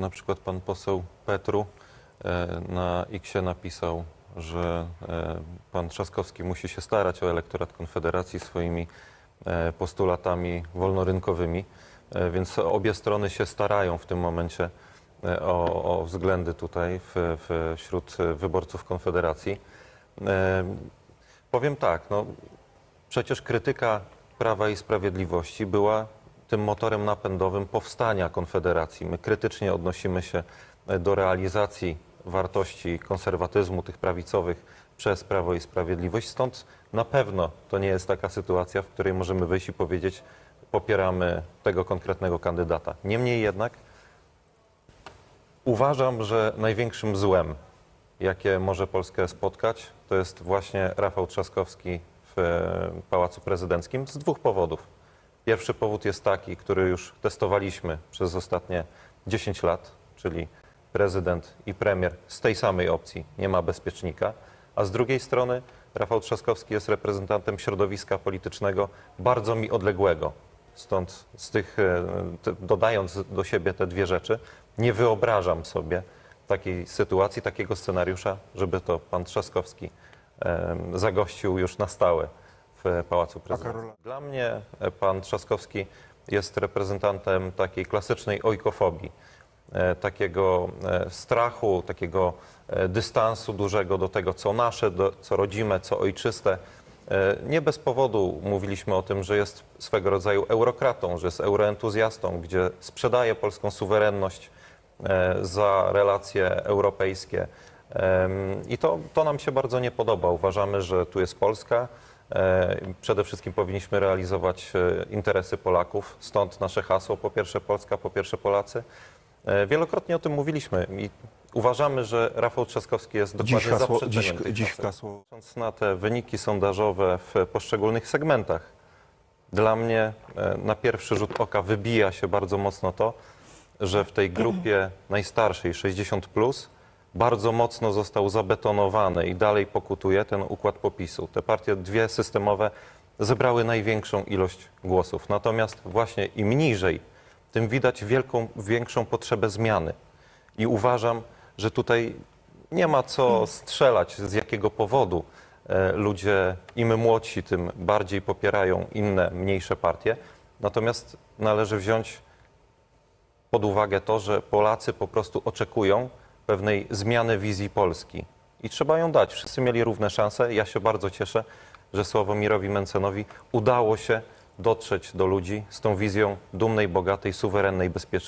Na przykład pan poseł Petru e, na X napisał, że e, pan Trzaskowski musi się starać o elektorat Konfederacji swoimi e, postulatami wolnorynkowymi, więc obie strony się starają w tym momencie o, o względy tutaj w, w, wśród wyborców Konfederacji. Powiem tak, no, przecież krytyka Prawa i Sprawiedliwości była tym motorem napędowym powstania Konfederacji. My krytycznie odnosimy się e, do realizacji wartości konserwatyzmu tych prawicowych przez Prawo i Sprawiedliwość. Stąd na pewno to nie jest taka sytuacja, w której możemy wyjść i powiedzieć, popieramy tego konkretnego kandydata. Niemniej jednak uważam, że największym złem, jakie może Polskę spotkać, to jest właśnie Rafał Trzaskowski w e, Pałacu Prezydenckim z dwóch powodów. Pierwszy powód jest taki, który już testowaliśmy przez ostatnie 10 lat, czyli prezydent i premier z tej samej opcji nie ma bezpiecznika, a z drugiej strony Rafał Trzaskowski jest reprezentantem środowiska politycznego bardzo mi odległego. Stąd z tych, e, dodając do siebie te dwie rzeczy, nie wyobrażam sobie takiej sytuacji, takiego scenariusza, żeby to pan Trzaskowski zagościł już na stałe w Pałacu Prezydenckim. Dla mnie e, pan Trzaskowski jest reprezentantem takiej klasycznej ojkofobii, e, takiego e, strachu, takiego dystansu dużego do tego, co nasze, do, co rodzime, co ojczyste. Nie bez powodu mówiliśmy o tym, że jest swego rodzaju eurokratą, że jest euroentuzjastą, gdzie sprzedaje polską suwerenność za relacje europejskie. I to, to nam się bardzo nie podoba. Uważamy, że tu jest Polska. E, Przede wszystkim powinniśmy realizować e, interesy Polaków. Stąd nasze hasło po pierwsze Polska, po pierwsze Polacy. E, Wielokrotnie o tym mówiliśmy i uważamy, że Rafał Trzaskowski jest dokładnie Dziś, hasło, zaprzeczeniem dziś, hasło. Patrząc na te wyniki sondażowe w poszczególnych segmentach, dla mnie na pierwszy rzut oka wybija się bardzo mocno to, że w tej grupie najstarszej 60 plus bardzo mocno został zabetonowany i dalej pokutuje ten układ popisu. Te partie dwie systemowe zebrały największą ilość głosów. Natomiast właśnie im niżej, tym widać wielką, większą potrzebę zmiany. I uważam, że tutaj nie ma co strzelać, z jakiego powodu e, ludzie, im młodsi, tym bardziej popierają inne, mniejsze partie. Natomiast należy wziąć pod uwagę to, że Polacy po prostu oczekują pewnej zmiany wizji Polski i trzeba ją dać. Wszyscy mieli równe szanse. Ja się bardzo cieszę, że Sławomirowi Mencenowi udało się dotrzeć do ludzi z tą wizją dumnej, bogatej, suwerennej, bezpiecznej.